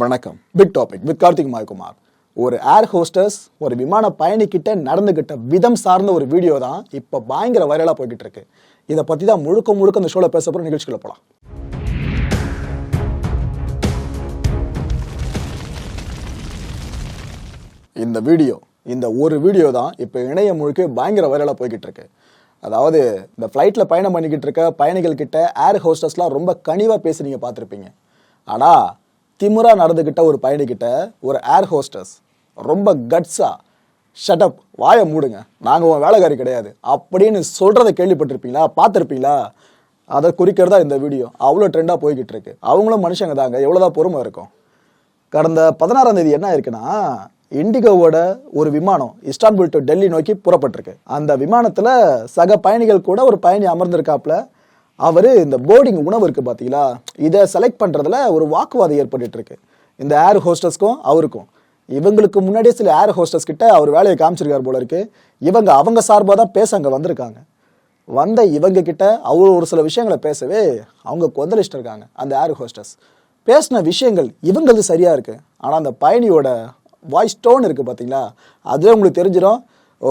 வணக்கம். Big topic with Karthik Maykumar ஒரு air hostess ஒரு விமான பயணிக்கிட்ட நடந்துகிட்ட விதம் சார்ந்த ஒரு வீடியோ தான் இப்போ பயங்கர வைரலாக போய்கிட்டு இருக்கு இதை பற்றி தான் முழுக்க முழுக்க அந்த ஷோவில் பேச போகிற நிகழ்ச்சிகளை போகலாம் இந்த வீடியோ இந்த ஒரு வீடியோ தான் இப்போ இணையம் முழுக்க பயங்கர வைரலாக போய்கிட்டு இருக்கு அதாவது இந்த ஃப்ளைட்டில் பயணம் பண்ணிக்கிட்டு இருக்க பயணிகள் கிட்ட ஏர் ஹோஸ்டஸ்லாம் ரொம்ப கனிவாக பேசி நீங்கள் பார்த்துருப்பீங்க. ஆனால் திமுறா நடந்துக்கிட்ட ஒரு பயணிக்கிட்ட ஒரு ஏர் ஹோஸ்டஸ் ரொம்ப கட்ஸா ஷட்டப் வாயை மூடுங்க. நாங்கள் உன் வேலைக்காரி கிடையாது. அப்படின்னு சொல்கிறத கேள்விப்பட்டிருப்பீங்களா? பார்த்துருப்பீங்களா? அதை குறிக்கிறதா இந்த வீடியோ அவ்வளோ ட்ரெண்டாக போய்கிட்டு இருக்கு. அவங்களும் மனுஷங்க தாங்க. எவ்வளோதான் பொறுமை இருக்கும். கடந்த பதினாறாம் தேதி என்ன ஆயிருக்குன்னா இண்டிகோவோட ஒரு விமானம் இஸ்டான்புல் டு டெல்லி நோக்கி புறப்பட்டிருக்கு. அந்த விமானத்தில் சக பயணிகள் கூட ஒரு பயணி அமர்ந்திருக்காப்புல. அவர் இந்த போர்டிங் உணவு இருக்குது பார்த்தீங்களா இதை செலக்ட் பண்ணுறதுல ஒரு வாக்குவாதம் ஏற்பட்டுட்டு இருக்கு இந்த ஏர் ஹோஸ்டஸ்க்கும் அவருக்கும். இவங்களுக்கு முன்னாடியே சில ஏர் ஹோஸ்டஸ் கிட்ட அவர் வேலையை காமிச்சிருக்கார் போல இருக்கு. இவங்க அவங்க சார்பாக தான் பேச அங்கே வந்திருக்காங்க. வந்த இவங்க கிட்ட அவர் ஒரு சில விஷயங்களை பேசவே அவங்க கொந்தளிச்சிட்டு இருக்காங்க அந்த ஏர் ஹோஸ்டஸ் பேசின விஷயங்கள் இவங்களது சரியாக இருக்கு. ஆனால் அந்த பயணியோட வாய்ஸ் டோன் இருக்குது பார்த்தீங்களா அதுவே உங்களுக்கு தெரிஞ்சிடும் ஓ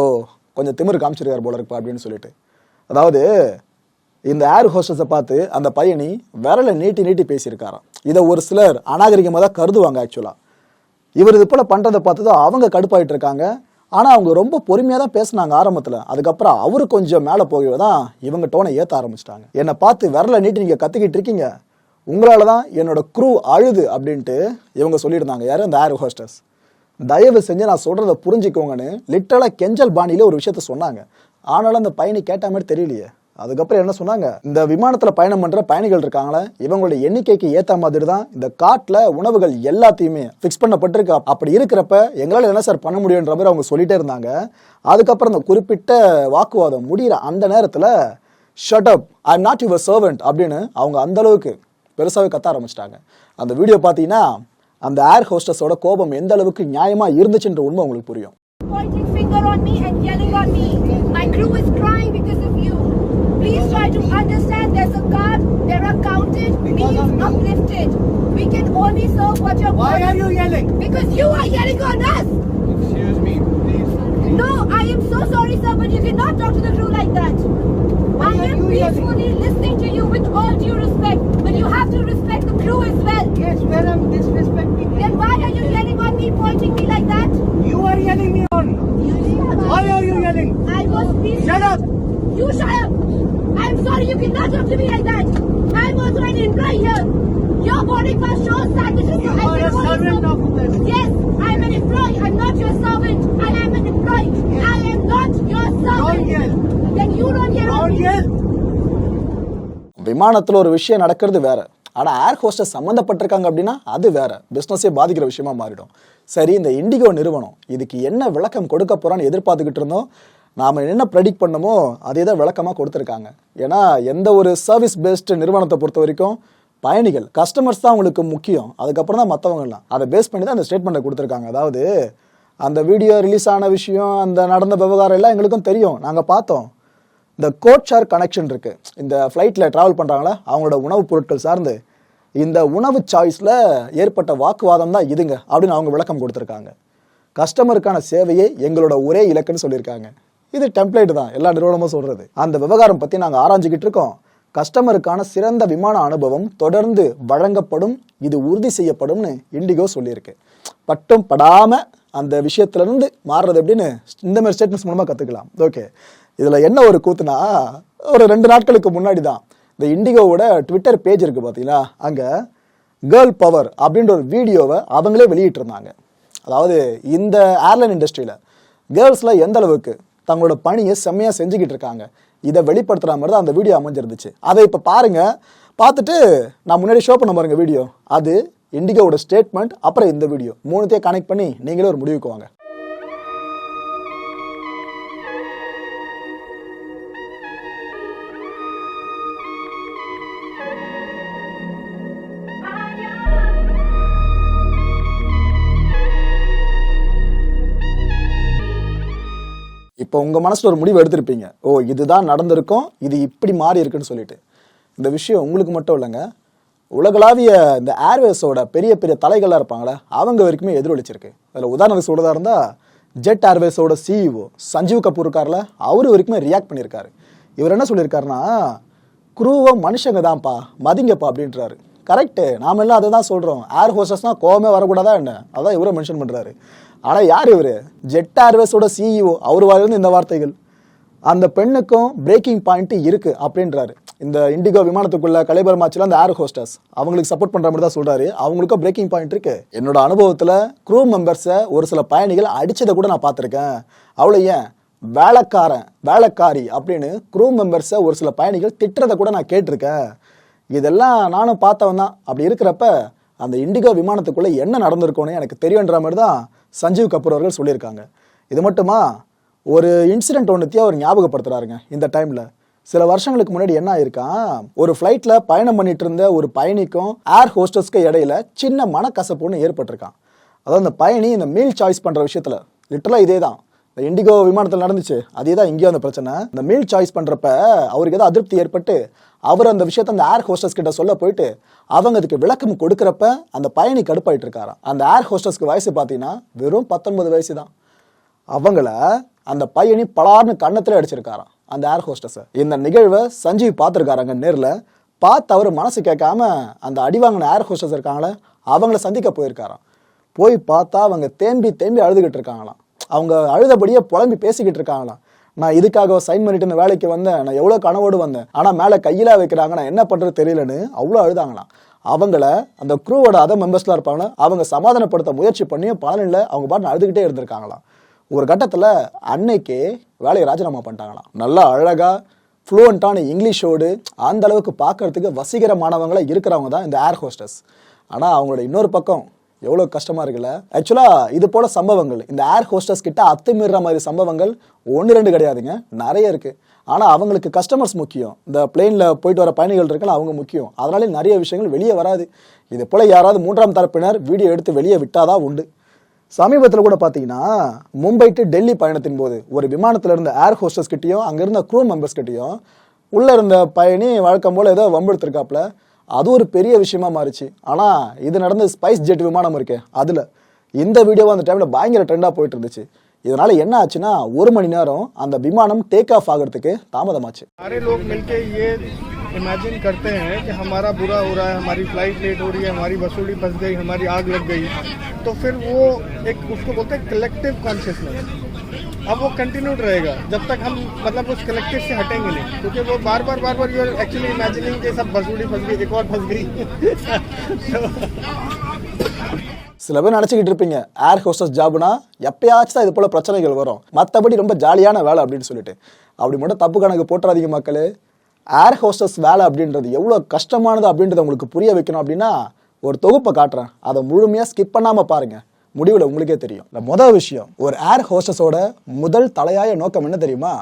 கொஞ்சம் திமிரு காமிச்சிருக்கார் போல இருக்குப்பா அப்படின்னு சொல்லிட்டு. அதாவது இந்த ஏர் ஹோஸ்டஸை பார்த்து அந்த பயணி விரலை நீட்டி நீட்டி பேசியிருக்காராம். இதை ஒரு சிலர் அநாகரிகமாக தான் கருதுவாங்க ஆக்சுவலாக இவர் இது போல் பண்ணுறதை பார்த்து தான் அவங்க கடுப்பாயிட்டு இருக்காங்க. ஆனால் அவங்க ரொம்ப பொறுமையாக தான் பேசினாங்க ஆரம்பத்தில். அதுக்கப்புறம் அவர் கொஞ்சம் மேலே போகவே தான் இவங்க டோனை ஏற்ற ஆரம்பிச்சிட்டாங்க. என்னை பார்த்து விரலை நீட்டி நீங்கள் கற்றுக்கிட்டு இருக்கீங்க. உங்களால தான் என்னோட க்ரூ அழுது அப்படின்ட்டு இவங்க சொல்லியிருந்தாங்க. யார்? அந்த ஏர் ஹோஸ்டஸ் தயவு செஞ்சு நான் சொல்கிறத புரிஞ்சுக்கோங்கன்னு லிட்டரலாக கெஞ்சல் பாணியில் ஒரு விஷயத்த சொன்னாங்க. ஆனாலும் அந்த பயணி கேட்ட மாதிரி தெரியலையே. அதுக்கப்புறம் என்ன சொன்னாங்க? இந்த விமானத்துல பயணம் பண்ற பயணிகள் இருக்காங்களே இவங்களுடைய எண்ணிக்கைக்கு ஏத்த மாதிரி தான் இந்த காட்டுல உணவுகள் எல்லாத்தையுமே ஃபிக்ஸ் பண்ணப்பட்டிருக்கு. அப்படி இருக்கிறப்ப எங்களால் என்ன சார் பண்ண முடியுன்ற மாதிரி அவங்க சொல்லிட்டே இருந்தாங்க. அதுக்கப்புறம் அந்த குறிப்பிட்ட வாக்குவாதம் முடிகிற அந்த நேரத்துல shut up I am not your servant அப்படின்னு அவங்க அந்த அளவுக்கு பெருசாவே கத்த ஆரம்பிச்சிட்டாங்க. அந்த வீடியோ பார்த்தீங்கன்னா அந்த ஏர் ஹோஸ்டஸோட கோபம் எந்த அளவுக்கு நியாயமா இருந்துச்சுன்ற உண்மை உங்களுக்கு புரியும். Pointing finger on me and yelling on me. My crew is crying. Uplifted. We can only serve what you're Why are you yelling? Because you are yelling on us! Excuse me, please. No, I am so sorry, sir, but you cannot talk to the crew like that. Why I am you yelling? peacefully listening to you with all due respect, but you have to respect the crew as well. Yes, when I'm disrespecting Then why are you yelling on me, pointing me like that? you are yelling me on. Why are you yelling? I was peaceful. Shut up! You shut up! I'm sorry, you cannot talk to me like that. I'm also an employee here. Your boarding pass shows that this is You I'm are a servant of them. Yes, I'm an employee. I'm not your servant. I am an employee. Yes. I am not your servant. Don't yell. Then you don't yell on Don't me. yell. விமானத்தில் ஒரு விஷயம் நடக்கிறது வேற ஆனால் ஏர் hostess சம்மந்தப்பட்டிருக்காங்க அப்படின்னா அது வேற பிஸ்னஸே பாதிக்கிற விஷயமா மாறிடும் சரி இந்த இண்டிகோ நிறுவனம் இதுக்கு என்ன விளக்கம் கொடுக்க போறான்னு எதிர்பார்த்துக்கிட்டு இருந்தோம் நாம் என்ன ப்ரெடிக்ட் பண்ணமோ அதே தான் விளக்கமாக கொடுத்துருக்காங்க. ஏன்னா எந்த ஒரு சர்வீஸ் பேஸ்டு நிறுவனத்தை பொறுத்த வரைக்கும் பயணிகள் கஸ்டமர்ஸ் தான் அவங்களுக்கு முக்கியம். அதுக்கப்புறம் தான் மற்றவங்கலாம் அதை பேஸ் பண்ணி தான் அந்த ஸ்டேட்மெண்ட்டை கொடுத்துருக்காங்க. அதாவது அந்த வீடியோ ரிலீஸ் ஆன விஷயம் அந்த நடந்த விவகாரம் எல்லாம் எங்களுக்கும் தெரியும். நாங்கள் பார்த்தோம். இந்த கோட் ஷேர் கனெக்ஷன் இருக்குது இந்த ஃப்ளைட்டில் ட்ராவல் பண்ணுறாங்களா அவங்களோட உணவுப் பொருட்கள் சார்ந்து. இந்த உணவு சாய்ஸில் ஏற்பட்ட வாக்குவாதம் தான் இதுங்க அப்படின்னு அவங்க விளக்கம் கொடுத்துருக்காங்க. கஸ்டமருக்கான சேவையே எங்களோட ஒரே இலக்குன்னு சொல்லியிருக்காங்க. இது டெம்ப்ளேட் தான். எல்லா நிறுவனமும் சொல்றது. அந்த விவகாரம் பற்றி நாங்கள் ஆராய்ஞ்சிக்கிட்டு இருக்கோம். கஸ்டமருக்கான சிறந்த விமான அனுபவம் தொடர்ந்து வழங்கப்படும் இது உறுதி செய்யப்படும்னு இண்டிகோ சொல்லியிருக்கு. பட்டும் படாம அந்த விஷயத்துலேருந்து மாறுறது எப்படின்னு இந்த மாதிரி ஸ்டேட்மெண்ட்ஸ் மூலமாக கற்றுக்கலாம் ஓகே இதில் என்ன ஒரு கூத்துனா ஒரு ரெண்டு நாட்களுக்கு முன்னாடி தான் இந்த இண்டிகோவோட ட்விட்டர் பேஜ் இருக்குது பாத்தீங்களா? அங்கே கேர்ள் பவர் அப்படின்ற ஒரு வீடியோவை அவங்களே வெளியிட்டிருந்தாங்க. அதாவது இந்த ஏர்லைன் இண்டஸ்ட்ரியில் கேர்ள்ஸில் எந்த அளவுக்கு தங்களோட பணியை செம்மையாக செஞ்சுக்கிட்டு இருக்காங்க. இதை வெளிப்படுத்துகிற மாதிரி தான் அந்த வீடியோ அமைஞ்சிருந்துச்சு. அதை இப்போ பாருங்கள் பார்த்துட்டு நான் முன்னாடி ஷோ பண்ண பாருங்கள் வீடியோ அது இண்டிகோவோட ஸ்டேட்மெண்ட் அப்புறம் இந்த வீடியோ மூணுத்தையும் கனெக்ட் பண்ணி நீங்களே ஒரு முடிவுக்கு வாங்க. இப்போ உங்கள் மனசில் ஒரு முடிவு எடுத்திருப்பீங்க. ஓ இதுதான் நடந்திருக்கும் இது இப்படி மாறி இருக்குன்னு சொல்லிட்டு. இந்த விஷயம் உங்களுக்கு மட்டும் இல்லைங்க. உலகளாவிய இந்த ஏர்வேஸோட பெரிய பெரிய தலைகளாக இருப்பாங்களே அவங்க வரைக்குமே எதிரொலிச்சிருக்கு. அதில் உதாரணத்துக்கு சொல்கிறதா இருந்தால் ஜெட் ஏர்வேஸோட சிஇஓ சஞ்சீவ் கபூர் இருக்கார்ல அவர் வரைக்குமே ரியாக்ட் பண்ணியிருக்காரு. இவர் என்ன சொல்லியிருக்காருன்னா குரூவை மனுஷங்க தான்ப்பா மதிங்கப்பா அப்படின்றாரு. கரெக்டு நாம எல்லாம் அதை தான் சொல்கிறோம் ஏர் ஹோஸ்டஸ்னால் கோவமே வரக்கூடாதா என்ன? அதான் இவரை மென்ஷன் பண்ணுறாரு ஆனால் யார் இவர்? ஜெட் ஏர்வேஸோட சிஇஓ அவர் வாயிலிருந்து இந்த வார்த்தைகள். அந்த பெண்ணுக்கும் பிரேக்கிங் பாயிண்ட் இருக்கு அப்படின்றாரு. இந்த இண்டிகோ விமானத்துக்குள்ள கலைபர் மாச்சில் அந்த ஏர் ஹோஸ்டஸ் அவங்களுக்கு சப்போர்ட் பண்ற மாதிரி தான் சொல்றாரு. அவங்களுக்கும் பிரேக்கிங் பாயிண்ட் இருக்கு. என்னோட அனுபவத்துல க்ரூ மெம்பர்ஸை ஒரு சில பயணிகள் அடிச்சதை கூட நான் பார்த்துருக்கேன். அவ்வளோ ஏன்? வேலைக்காரன் வேலைக்காரி அப்படின்னு க்ரூ மெம்பர்ஸை ஒரு சில பயணிகள் திட்டுறதை கூட நான் கேட்டிருக்கேன். இதெல்லாம் நானும் பார்த்தவன் தான் அப்படி இருக்கிறப்ப அந்த இண்டிகோ விமானத்துக்குள்ளே என்ன நடந்திருக்கோன்னு எனக்கு தெரியுன்ற மாதிரி தான் சஞ்சீவ் கபூர் அவர்கள் சொல்லியிருக்காங்க. இது மட்டுமா? ஒரு இன்சிடென்ட் ஒன்றுத்தையும் அவர் ஞாபகப்படுத்துறாருங்க இந்த டைமில் சில வருஷங்களுக்கு முன்னாடி என்ன ஆயிருக்கான் ஒரு ஃப்ளைட்டில் பயணம் பண்ணிட்டு இருந்த ஒரு பயணிக்கும் ஏர் ஹோஸ்டஸ்க்கு இடையில சின்ன மனக்கசப்பு ஒன்று ஏற்பட்டிருக்கான் அதாவது அந்த பயணி இந்த மீல் சாய்ஸ் பண்ணுற விஷயத்தில் லிட்டரலாக இதே தான் இந்த இண்டிகோ விமானத்தில் நடந்துச்சு. அதே தான் இங்கேயும் அந்த பிரச்சனை. இந்த மீல் சாய்ஸ் பண்ணுறப்ப அவருக்கு ஏதோ அதிருப்தி ஏற்பட்டு அவர் அந்த விஷயத்த அந்த ஏர் ஹோஸ்டஸ் கிட்ட சொல்ல போயிட்டு அவங்க அதுக்கு விளக்கம் கொடுக்குறப்ப அந்த பயணி கடுப்பாயிட்டு இருக்காராம். அந்த ஏர் ஹோஸ்டஸ்க்கு வயசு பார்த்தீங்கன்னா வெறும் பத்தொன்பது வயசு தான் அவங்கள அந்த பையனி பலார்னு கண்ணத்தில் அடிச்சிருக்காராம் அந்த ஏர் ஹோஸ்டஸை இந்த நிகழ்வை சஞ்சீவ் பார்த்துருக்காராங்க நேரில். பார்த்து அவர் மனசு கேட்காம அந்த அடி வாங்கின ஏர் ஹோஸ்டஸ் இருக்காங்களே அவங்கள சந்திக்க போயிருக்காராம். போய் பார்த்தா அவங்க தேம்பி தேம்பி அழுதுகிட்டு இருக்காங்களாம். அவங்க அழுதபடியே புலம்பி பேசிக்கிட்டு இருக்காங்களாம் நான் இதுக்காக சைன் பண்ணிட்டு இந்த வேலைக்கு வந்தேன். நான் எவ்வளோ கனவோடு வந்தேன். ஆனால் மேலே கையில வைக்கிறாங்க நான் என்ன பண்ணுறது தெரியலன்னு அவ்வளோ அழுதாங்களாம் அவங்கள அந்த குரூவோட அதர் மெம்பர்ஸ்லாம் இருப்பாங்க அவங்க சமாதானப்படுத்த முயற்சி பண்ணியும் பலன் இல்லை அவங்க பாட்டு அழுதுகிட்டே இருந்திருக்காங்களாம். ஒரு கட்டத்தில் அன்னைக்கே வேலையை ராஜினாமா பண்ணிட்டாங்களாம். நல்லா அழகா ஃப்ளூவெண்ட்டான இங்கிலீஷோடு அந்த அளவுக்கு பார்க்கறதுக்கு வசீகரமானவங்களாக இருக்கிறவங்க தான் இந்த ஏர் ஹோஸ்டஸ் ஆனால் அவங்களோட இன்னொரு பக்கம் எவ்வளோ கஷ்டமாக இருக்குல்ல? ஆக்சுவலாக இது போல சம்பவங்கள். இந்த ஏர் ஹோஸ்டஸ் கிட்ட அத்துமீறுற மாதிரி சம்பவங்கள் ஒன்று ரெண்டு கிடையாதுங்க. நிறைய இருக்குது ஆனால் அவங்களுக்கு கஸ்டமர்ஸ் முக்கியம். இந்த பிளெயினில் போயிட்டு வர பயணிகள் இருக்கல அவங்க முக்கியம். அதனால நிறைய விஷயங்கள் வெளியே வராது. இது போல் யாராவது மூன்றாம் தரப்பினர் வீடியோ எடுத்து வெளியே விட்டாதான் உண்டு. சமீபத்தில் கூட பார்த்தீங்கன்னா மும்பை டு டெல்லி பயணத்தின் போது ஒரு விமானத்தில் இருந்த ஏர் ஹோஸ்டஸ் கிட்டேயும் அங்கே இருந்த க்ரூ மெம்பர்ஸ் கிட்டேயும் உள்ளே இருந்த பயணி வழக்கம் போல் ஏதோ வம்பெடுத்திருக்காப்ல அது ஒரு பெரிய விஷயமா மாறிச்சு ஆனா இது நடந்த ஸ்பைஸ் ஜெட் விமானம் இருக்கே அதுல இந்த வீடியோ அந்த டைம்ல பயங்கர ட்ரெண்டா போயிட்டு இருந்துச்சு இதனால என்ன ஆச்சுன்னா ஒரு மணி நேரம் அந்த விமானம் டேக் ஆஃப் ஆகிறதுக்கு தாமதமாச்சு सारे लोग मिलके ये इमेजिन करते हैं कि हमारा बुरा हो रहा है हमारी फ्लाइट लेट हो रही है हमारी वसूली फंस गई हमारी आग लग गई तो फिर वो एक उसको बोलते हैं कलेक्टिव कॉन्शियसनेस अब वो कंटिन्यूड रहेगा जब तक हम मतलब उस कलेक्टिव से हटेंगे नहीं क्योंकि वो बार बार बार बार यू आर एक्चुअली इमेजिनिंग कि सब वसूली फंस गई एक और फंस गई சில பேர் நினச்சிக்கிட்டு இருப்பீங்க ஏர் ஹோஸ்டஸ் ஜாப்னா எப்பயாச்சும் தான் இது போல பிரச்சனைகள் வரும் மற்றபடி ரொம்ப ஜாலியான வேலை அப்படின்னு சொல்லிட்டு அப்படி மட்டும் தப்பு கணக்கு போட்டுறாதீங்க மக்களே ஏர் ஹோஸ்டஸ் வேலை அப்படின்றது எவ்வளோ கஷ்டமானது அப்படின்றத உங்களுக்கு புரிய வைக்கணும் அப்படின்னா ஒரு தொகுப்பை காட்டுறேன் அதை முழுமையாக ஸ்கிப் பண்ணாமல் பாருங்க முடிவில் உங்களுக்கே தெரியும். இந்த முதல் விஷயம் ஒரு ஏர் ஹோஸ்டஸோட முதல் தலையாய நோக்கம் என்ன தெரியுமா?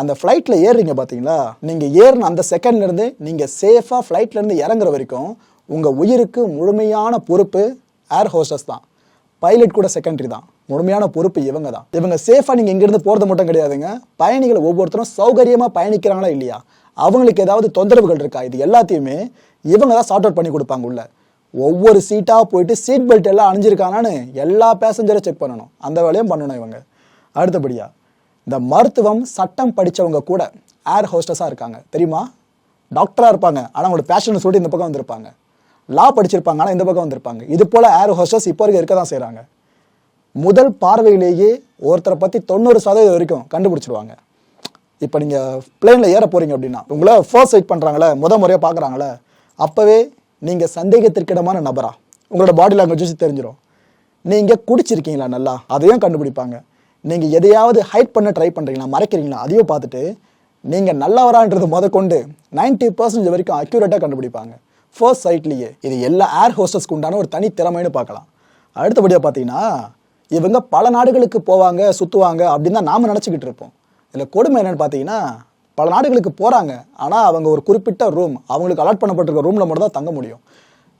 அந்த ஃப்ளைட்டில் ஏறுறீங்க பார்த்தீங்களா நீங்கள் ஏறின அந்த செகண்ட்லேருந்து நீங்கள் சேஃபாக ஃப்ளைட்லேருந்து இறங்குற வரைக்கும் உங்கள் உயிருக்கு முழுமையான பொறுப்பு ஏர் ஹோஸ்டஸ் தான். பைலட் கூட செகண்டரி தான். முழுமையான பொறுப்பு இவங்க தான். இவங்க சேஃபாக நீங்கள் இங்கேருந்து போகிறது மட்டும் கிடையாதுங்க. பயணிகள் ஒவ்வொருத்தரும் சௌகரியமாக பயணிக்கிறாங்களா இல்லையா? அவங்களுக்கு ஏதாவது தொந்தரவுகள் இருக்கா? இது எல்லாத்தையுமே இவங்க தான் சார்ட் அவுட் பண்ணி கொடுப்பாங்க உள்ள. ஒவ்வொரு சீட்டாக போயிட்டு சீட் பெல்ட் எல்லாம் அணிஞ்சிருக்கானான்னு எல்லா பேசஞ்சரை செக் பண்ணணும். அந்த வேலையும் பண்ணணும் இவங்க. அடுத்தபடியாக இந்த மருத்துவம் சட்டம் படித்தவங்க கூட ஏர் ஹோஸ்டஸாக இருக்காங்க. தெரியுமா? டாக்டராக இருப்பாங்க. ஆனால் அவங்களோட பேஷன் சொல்லிட்டு இந்த பக்கம் வந்திருப்பாங்க. லா படிச்சிருப்பாங்க ஆனால் இந்த பக்கம் வந்திருப்பாங்க. இது போல் ஏர் ஹோஸ்டஸ் இப்போ வரைக்கும் இருக்க தான் செய்கிறாங்க முதல் பார்வையிலேயே ஒருத்தரை பற்றி தொண்ணூறு சதவீதம் வரைக்கும் கண்டுபிடிச்சிடுவாங்க இப்போ நீங்கள் பிளேனில் ஏற போகிறீங்க அப்படின்னா உங்களை ஃபர்ஸ்ட் வெயிட் பண்ணுறாங்களே முத முறையாக பார்க்குறாங்களே அப்போவே நீங்கள் சந்தேகத்திற்கிடமான நபரா? உங்களோட பாடி லாங்குவேஜ் வச்சு தெரிஞ்சிடும் நீங்கள் குடிச்சிருக்கீங்களா நல்லா? அதையும் கண்டுபிடிப்பாங்க. நீங்கள் எதையாவது ஹைட் பண்ண ட்ரை பண்ணுறீங்களா மறைக்கிறீங்களா? அதையும் பார்த்துட்டு நீங்கள் நல்லவரான்றது முத கொண்டு நைன்டி பர்சன்டேஜ் வரைக்கும் அக்யூரேட்டாக கண்டுபிடிப்பாங்க. ஃபர்ஸ்ட் சைட்லேயே இது எல்லா ஏர் ஹோஸ்டஸ்க்கு உண்டான ஒரு தனி திறமைன்னு பார்க்கலாம். அடுத்தபடியாக பார்த்தீங்கன்னா இவங்க பல நாடுகளுக்கு போவாங்க சுற்றுவாங்க அப்படின்னு தான் நாம் நினச்சிக்கிட்டு இருப்போம். இதில் கொடுமை என்னென்னு பார்த்தீங்கன்னா பல நாடுகளுக்கு போகிறாங்க ஆனால் அவங்க ஒரு குறிப்பிட்ட ரூம் அவங்களுக்கு அலாட் பண்ணப்பட்டிருக்க ரூமில் மட்டும் தான் தங்க முடியும்.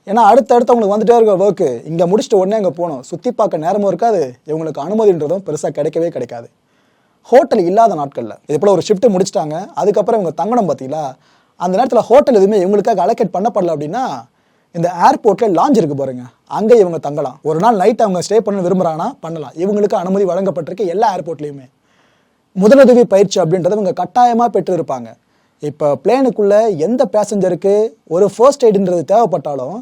ஏன்னா அடுத்தடுத்து அவங்களுக்கு வந்துட்டே இருக்க ஒர்க்கு இங்கே முடிச்சுட்டு உடனே அங்கே போகணும். சுற்றி பார்க்க நேரமும் இருக்காது. இவங்களுக்கு அனுமதின்றதும் பெருசாக கிடைக்கவே கிடைக்காது. ஹோட்டல் இல்லாத நாட்களில் இது போல் ஒரு ஷிஃப்ட்டு முடிச்சிட்டாங்க. அதுக்கப்புறம் இவங்க தங்கணும் பார்த்தீங்களா அந்த நேரத்தில் ஹோட்டல் எதுவுமே இவங்களுக்காக அலோகேட் பண்ணப்படல அப்படின்னா இந்த ஏர்போர்ட்டில் லாஞ்ச் இருக்கு பாருங்க. அங்கே இவங்க தங்கலாம். ஒரு நாள் நைட் அவங்க ஸ்டே பண்ண விரும்புகிறாங்கன்னா பண்ணலாம். இவங்களுக்கு அனுமதி வழங்கப்பட்டிருக்கு எல்லா ஏர்போர்ட்லேயுமே முதலுதவி பயிற்சி அப்படின்றத இவங்க கட்டாயமாக பெற்று இருப்பாங்க இப்போ பிளேனுக்குள்ளே எந்த பேசஞ்சருக்கு ஒரு ஃபர்ஸ்ட் எய்டுன்றது தேவைப்பட்டாலும்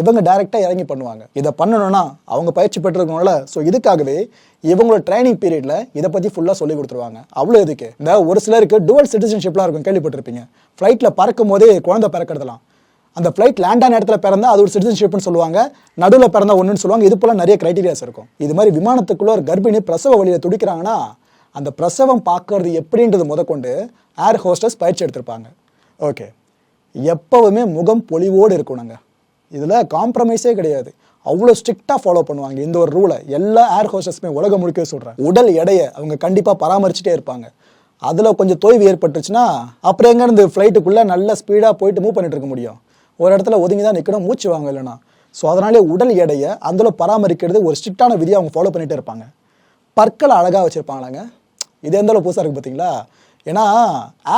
இவங்க டைரெக்டாக இறங்கி பண்ணுவாங்க. இதை பண்ணணும்னா அவங்க பயிற்சி பெற்றிருக்கணும்ல. ஸோ இதுக்காகவே இவங்களோட ட்ரைனிங் பீரியடில் இதை பற்றி ஃபுல்லாக சொல்லி கொடுத்துருவாங்க. அவ்வளோ இதுக்கு இந்த ஒரு சிலருக்கு டுவல் சிட்டிசன்ஷிப்லாம் இருக்கும். கேள்விப்பட்டிருப்பீங்க. ஃப்ளைட்டில் பறக்கும் போதே குழந்தை பிறக்கிறதுலாம் அந்த ஃப்ளைட் லேண்ட் ஆன இடத்துல பிறந்தா அது ஒரு சிட்டிசன்ஷிப்னு சொல்லுவாங்க. நடுவில் பிறந்தா ஒன்றுன்னு சொல்லுவாங்க. இது போல நிறைய க்ரைட்டீரியாஸ் இருக்கும். இது மாதிரி விமானத்துக்குள்ள ஒரு கர்ப்பிணி பிரசவ வழியில் துடிக்கிறாங்கன்னா அந்த பிரசவம் பார்க்கறது எப்படின்றது முதற்கொண்டு ஏர் ஹோஸ்டஸ் பயிற்சி எடுத்திருப்பாங்க. ஓகே எப்போவுமே முகம் பொலிவோடு இருக்கணுங்க. இதில் காம்ப்ரமைஸே கிடையாது. அவ்வளோ ஸ்ட்ரிக்டாக ஃபாலோ பண்ணுவாங்க. இந்த ஒரு ரூலை எல்லா ஏர் ஹோஸ்டஸுமே உலகம் முழுக்க சொல்கிறேன் உடல் எடையை அவங்க கண்டிப்பாக பராமரிச்சுட்டே இருப்பாங்க. அதில் கொஞ்சம் தொய்வு ஏற்பட்டுச்சுன்னா அப்புறம் எங்கேருந்து ஃப்ளைட்டுக்குள்ளே நல்ல ஸ்பீடாக போயிட்டு மூவ் பண்ணிட்டு இருக்க முடியும். ஒரு இடத்துல ஒதுங்கி தான் நிற்கணும் மூச்சு வாங்க இல்லைனா ஸோ அதனாலே உடல் எடையை அதில் பராமரிக்கிறது ஒரு ஸ்ட்ரிக்டான விதியை அவங்க ஃபாலோ பண்ணிகிட்டே இருப்பாங்க. பற்களை அழகாக வச்சுருப்பாங்களாங்க. இது எந்த அளவு புதுசாக இருக்குது பார்த்தீங்களா ஏன்னா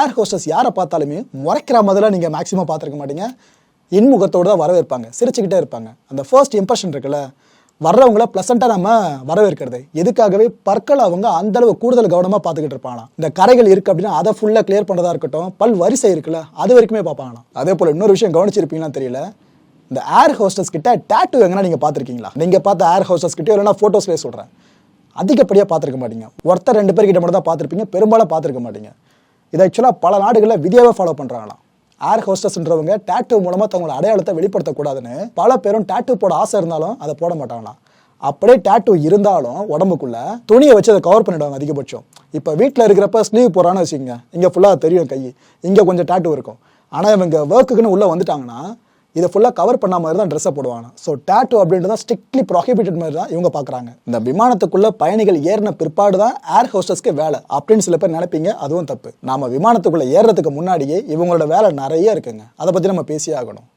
ஏர் ஹோஸ்டஸ் யாரை பார்த்தாலுமே முறைக்கிற மாதிரிலாம் நீங்கள் மேக்ஸிமம் பார்த்துருக்க மாட்டீங்க. இன்முகத்தோடு தான் வரவேற்பாங்க. சிரிச்சுக்கிட்டே இருப்பாங்க. அந்த ஃபர்ஸ்ட் இம்ப்ரெஷன் இருக்குல்ல வர்றவங்கள ப்ளசண்ட்டாக நம்ம வரவேற்கிறது. எதுக்காகவே? பற்கள் அவங்க அந்த அளவு கூடுதல் கவனமாக பார்த்துக்கிட்டு இருப்பாங்களாம். இந்த கரைகள் இருக்குது அப்படின்னா அதை ஃபுல்லாக கிளியர் பண்ணுறதா இருக்கட்டும். பல் வரிசை இருக்குல்ல அது வரைக்குமே பார்ப்பாங்களாம். அதே போல் இன்னொரு விஷயம் கவனிச்சிருப்பீங்களான்னு தெரியல. இந்த ஏர் ஹோஸ்டஸ் கிட்ட டேட்டு எங்கன்னா நீங்கள் பார்த்துருக்கீங்களா? நீங்கள் பார்த்த ஏர் ஹோஸ்டஸ் கிட்டே இல்லைனா ஃபோட்டோஸ்லேயே சொல்கிறேன் அதிகப்படியாக பார்த்துருக்க மாட்டீங்க. ஒருத்தர் ரெண்டு பேர்கிட்ட மட்டும் தான் பார்த்துருப்பீங்க. பெரும்பாலும் பார்த்துருக்க மாட்டீங்க. இதை ஆக்சுவலாக பல நாடுகளில் விதியாகவே ஃபாலோ பண்ணுறாங்களாம் ஏர் ஹோஸ்டஸ்ன்றவங்க டேட்டூ மூலமாக தங்களோட அடையாளத்தை வெளிப்படுத்தக்கூடாதுன்னு பல பேரும் டேட்டூ போட ஆசை இருந்தாலும் அதை போட மாட்டாங்களாம். அப்படியே டேட்டூ இருந்தாலும் உடம்புக்குள்ள துணியை வச்சு அதை கவர் பண்ணிடுவாங்க அதிகபட்சம். இப்போ வீட்டில் இருக்கிறப்ப ஸ்லீவ் போகிறான்னு வச்சுக்கோங்க. இங்கே ஃபுல்லாக தெரியும் கை. இங்கே கொஞ்சம் டேட்டூ இருக்கும். ஆனால் இவங்க ஒர்க்குக்குன்னு உள்ளே வந்துட்டாங்கன்னா இதை ஃபுல்லாக கவர் பண்ண மாதிரி தான் ட்ரெஸ்ஸை போடுவாங்க. ஸோ டேட்டு அப்படின்றது ஸ்ட்ரிக்ட்லி ப்ராஹிபிட்டட் மாதிரி தான் இவங்க பார்க்குறாங்க இந்த விமானத்துக்குள்ள பயணிகள் ஏறின பிற்பாடு தான் ஏர் ஹோஸ்டஸ்க்கு வேலை அப்படின்னு சில பேர் நினைப்பீங்க அதுவும் தப்பு. நாம விமானத்துக்குள்ள ஏறுறதுக்கு முன்னாடியே இவங்களோட வேலை நிறைய இருக்குங்க. அதை பற்றி நம்ம பேசியே ஆகணும்.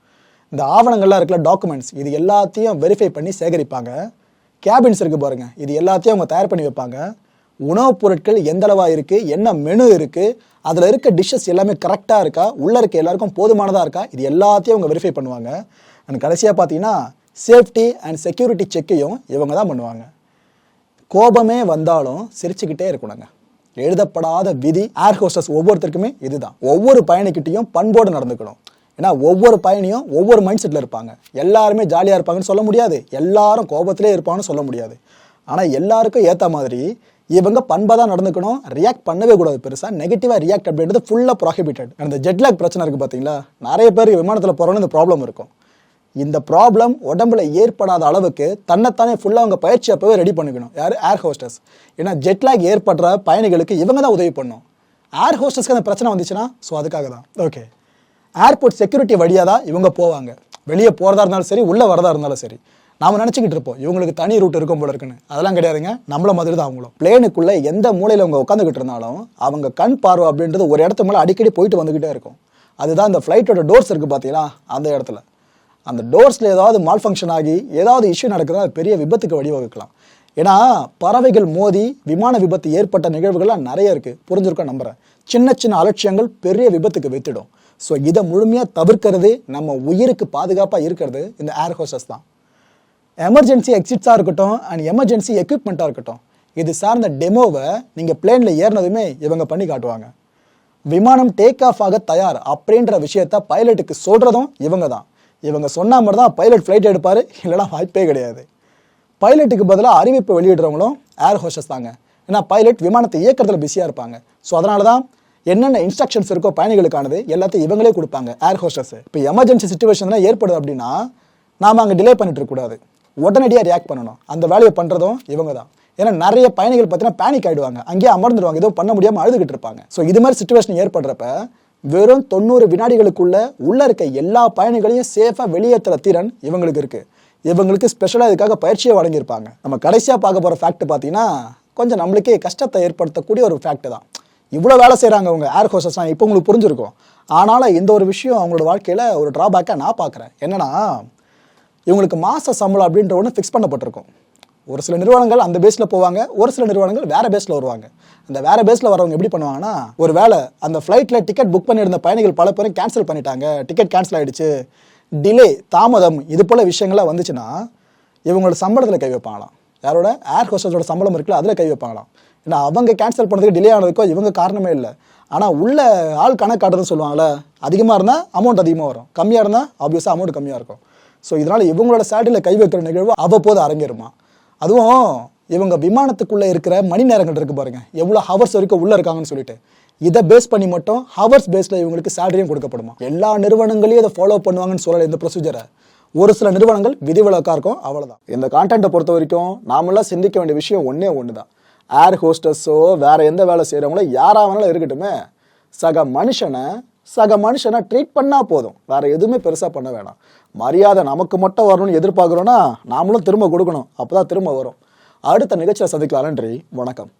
இந்த ஆவணங்கள்லாம் இருக்கிற டாக்குமெண்ட்ஸ் இது எல்லாத்தையும் வெரிஃபை பண்ணி சேகரிப்பாங்க. கேபின்ஸ் இருக்குது பாருங்க. இது எல்லாத்தையும் அவங்க தயார் பண்ணி வைப்பாங்க. உணவுப் பொருட்கள் எந்த இருக்குது என்ன மெனு இருக்குது அதில் இருக்க டிஷ்ஷஸ் எல்லாமே கரெக்டாக இருக்கா உள்ளே இருக்க எல்லாருக்கும் போதுமானதாக இருக்கா இது எல்லாத்தையும் அவங்க வெரிஃபை பண்ணுவாங்க. அண்ட் கடைசியாக பார்த்தீங்கன்னா சேஃப்டி அண்ட் செக்யூரிட்டி செக்கையும் இவங்க தான் பண்ணுவாங்க. கோபமே வந்தாலும் சிரிச்சுக்கிட்டே இருக்கணுங்க. எழுதப்படாத விதி ஏர் ஹோஸ்டஸ் ஒவ்வொருத்தருக்குமே இதுதான். ஒவ்வொரு பயணிக்கிட்டையும் பண்போடு நடந்துக்கணும். ஏன்னா ஒவ்வொரு பயணியும் ஒவ்வொரு மைண்ட் செட்டில் இருப்பாங்க. எல்லாருமே ஜாலியாக இருப்பாங்கன்னு சொல்ல முடியாது. எல்லாரும் கோபத்திலே இருப்பாங்கன்னு சொல்ல முடியாது. ஆனால் எல்லாருக்கும் ஏற்ற மாதிரி இவங்க பண்பாக தான் நடந்துக்கணும். ரியாக்ட் பண்ணவே கூடாது பெருசாக நெகட்டிவாக ரியாக்ட் அப்படின்றது ஃபுல்லாக ப்ராஹிபிட்டட் அந்த ஜெட்லாக் பிரச்சனை இருக்குது பார்த்தீங்களா நிறைய பேர் விமானத்தில் போகிறோன்னு இந்த ப்ராப்ளம் இருக்கும். இந்த ப்ராப்ளம் உடம்புல ஏற்படாத அளவுக்கு தன்னைத்தானே ஃபுல்லாக அவங்க பயிற்சி அப்போவே ரெடி பண்ணிக்கணும். யார்? ஏர் ஹோஸ்டஸ் ஏன்னா ஜெட்லாக் ஏற்படுற பயணிகளுக்கு இவங்க தான் உதவி பண்ணும். ஏர் ஹோஸ்டஸ்க்கு அந்த பிரச்சனை வந்துச்சுன்னா ஸோ அதுக்காக தான். ஓகே ஏர்போர்ட் செக்யூரிட்டி வழியாக தான் இவங்க போவாங்க. வெளியே போகிறதா இருந்தாலும் சரி உள்ளே வரதா இருந்தாலும் சரி. நாம நினச்சிக்கிட்டு இருப்போம் இவங்களுக்கு தனி ரூட் இருக்கும் போல இருக்குன்னு. அதெல்லாம் கிடையாதுங்க. நம்மள மாதிரி தான் அவங்களும். பிளேனுக்குள்ளே எந்த மூலையில் அவங்க உட்காந்துக்கிட்டு இருந்தாலும் அவங்க கண் பார்வை அப்படின்றது ஒரு இடத்து மேலே அடிக்கடி போயிட்டு வந்துக்கிட்டே இருக்கும். அதுதான் இந்த ஃப்ளைட்டோட டோர்ஸ் இருக்குது பார்த்தீங்களா அந்த இடத்துல. அந்த டோர்ஸில் ஏதாவது மால் ஃபங்க்ஷன் ஆகி ஏதாவது இஷ்யூ நடக்குதா அது பெரிய விபத்துக்கு வழிவகுக்கலாம். ஏன்னா பறவைகள் மோதி விமான விபத்து ஏற்பட்ட நிகழ்வுகள்லாம் நிறைய இருக்குது புரிஞ்சிருக்கோம் நம்புகிறேன் சின்ன சின்ன அலட்சியங்கள் பெரிய விபத்துக்கு வித்துடும். ஸோ இதை முழுமையாக தவிர்க்கிறது நம்ம உயிருக்கு பாதுகாப்பாக இருக்கிறது இந்த ஏர் ஹோஸ்டஸ் தான். எமர்ஜென்சி எக்ஸிட்ஸாக இருக்கட்டும் அண்ட் எமர்ஜென்சி எக்யூப்மெண்ட்டாக இருக்கட்டும் இது சார்ந்த டெமோவை நீங்கள் பிளேனில் ஏறினதுமே இவங்க பண்ணி காட்டுவாங்க. விமானம் டேக் ஆஃப் ஆக தயார் அப்படின்ற விஷயத்த பைலட்டுக்கு சொல்கிறதும் இவங்க தான். இவங்க சொன்ன மாதிரி தான் பைலட் ஃப்ளைட் எடுப்பார் இல்லைனா வாய்ப்பே கிடையாது. பைலட்டுக்கு பதிலாக அறிவிப்பு வெளியிடுறவங்களும் ஏர் ஹோஸ்டஸ் தாங்க. ஏன்னா பைலட் விமானத்தை இயக்கிறதுல பிஸியாக இருப்பாங்க. ஸோ அதனால தான் என்னென்ன இன்ஸ்ட்ரக்ஷன்ஸ் இருக்கோ பயணிகளுக்கானது எல்லாத்தையும் இவங்களே கொடுப்பாங்க ஏர் ஹோஸ்டஸ் இப்போ எமர்ஜென்சி சுச்சுவேஷன்லாம் ஏற்படுது அப்படின்னா நாம் அங்கே டிலே பண்ணிட்டு இருக்கக்கூடாது. உடனடியாக ரியாக்ட் பண்ணணும். அந்த வேலையை பண்ணுறதும் இவங்க தான் ஏன்னா நிறைய பயணிகள் பார்த்தீங்கன்னா பேனிக் ஆகிடுவாங்க அங்கேயே அமர்ந்துடுவாங்க எதுவும் பண்ண முடியாமல் அழுதுகிட்டு இருப்பாங்க. ஸோ இது மாதிரி சுச்சுவேஷன் ஏற்படுறப்ப வெறும் தொண்ணூறு வினாடிகளுக்குள்ள உள்ள இருக்க எல்லா பயணிகளையும் சேஃபாக வெளியேற்றுற திறன் இவங்களுக்கு இருக்கு. இவங்களுக்கு ஸ்பெஷலாக இதுக்காக பயிற்சியை வழங்கியிருப்பாங்க. நம்ம கடைசியாக பார்க்க போகிற ஃபேக்ட் பார்த்தீங்கன்னா கொஞ்சம் நம்மளுக்கே கஷ்டத்தை ஏற்படுத்தக்கூடிய ஒரு ஃபேக்ட் தான். இவ்வளோ வேலை செய்கிறாங்க அவங்க ஏர் ஹோஸ்டஸ்லாம் இப்போ உங்களுக்கு புரிஞ்சிருக்கும். ஆனாலும் இந்த ஒரு விஷயம் அவங்களோட வாழ்க்கையில் ஒரு ட்ராபேக்காக நான் பார்க்குறேன். என்னன்னா இவங்களுக்கு மாச சம்பளம் அப்படின்ற ஒன்று ஃபிக்ஸ் பண்ணப்பட்டிருக்கும். ஒரு சில நிறுவனங்கள் அந்த பேஸில் போவாங்க ஒரு சில நிறுவனங்கள் வேறு பேஸில் வருவாங்க. அந்த வேறு பேஸில் வரவங்க எப்படி பண்ணுவாங்கன்னா ஒரு வேளை அந்த ஃப்ளைட்டில் டிக்கெட் புக் பண்ணியிருந்த பயணிகள் பல பேரும் கேன்சல் பண்ணிட்டாங்க டிக்கெட் கேன்சல் ஆகிடுச்சு டிலே தாமதம் இது போல் விஷயங்கள்லாம் வந்துச்சுன்னா இவங்களோட சம்பளத்தில் கை வைப்பாங்களாம். யாரோட? ஏர் ஹோஸ்டஸோட சம்பளம் இருக்குல்ல அதில் கை வைப்பாங்களாம். ஏன்னா அவங்க கேன்சல் பண்ணதுக்கு டிலே ஆனதுக்கோ இவங்க காரணமே இல்லை. ஆனால் உள்ள ஆள் கணக்கு காட்டுறதுன்னு சொல்லுவாங்கல்ல அதிகமாக இருந்தால் அமௌண்ட் அதிகமாக வரும். கம்மியாக இருந்தால் ஆப்வியஸாக அமௌண்ட் கம்மியாக இருக்கும். ஸோ இதனால் இவங்களோட சேலரியில் கை வைக்கிற நிகழ்வு அவ்வப்போது அரங்கேறுமா? அதுவும் இவங்க விமானத்துக்குள்ளே இருக்கிற மணி நேரங்கள் இருக்கு பாருங்கள் எவ்வளோ ஹவர்ஸ் வரைக்கும் உள்ளே இருக்காங்கன்னு சொல்லிட்டு. இதை பேஸ் பண்ணி மட்டும் ஹவர்ஸ் பேஸில் இவங்களுக்கு சேலரியும் கொடுக்கப்படுமா? எல்லா நிறுவனங்களையும் இதை ஃபாலோ பண்ணுவாங்கன்னு சொல்லலை இந்த ப்ரொசீஜரை ஒரு சில நிறுவனங்கள் விதிவிலக்காக இருக்கும் அவ்வளோதான் இந்த கான்டென்ட்டை பொறுத்த வரைக்கும் நாமெல்லாம் சிந்திக்க வேண்டிய விஷயம் ஒன்றே ஒன்று தான் ஏர் ஹோஸ்டஸோ வேறு எந்த வேலை செய்கிறவங்களோ யாரா வேணாலும் இருக்கட்டுமே சக மனுஷனை சக மனுஷனை ட்ரீட் பண்ணால் போதும். வேறு எதுவுமே பெருசாக பண்ண வேணாம். மரியாதை நமக்கு மட்டும் வரணும்னு எதிர்பார்க்குறோன்னா நாமளும் திரும்ப கொடுக்கணும். அப்போ தான் திரும்ப வரும். அடுத்த நிகழ்ச்சியை சந்திக்கலாம் நன்றி. வணக்கம்.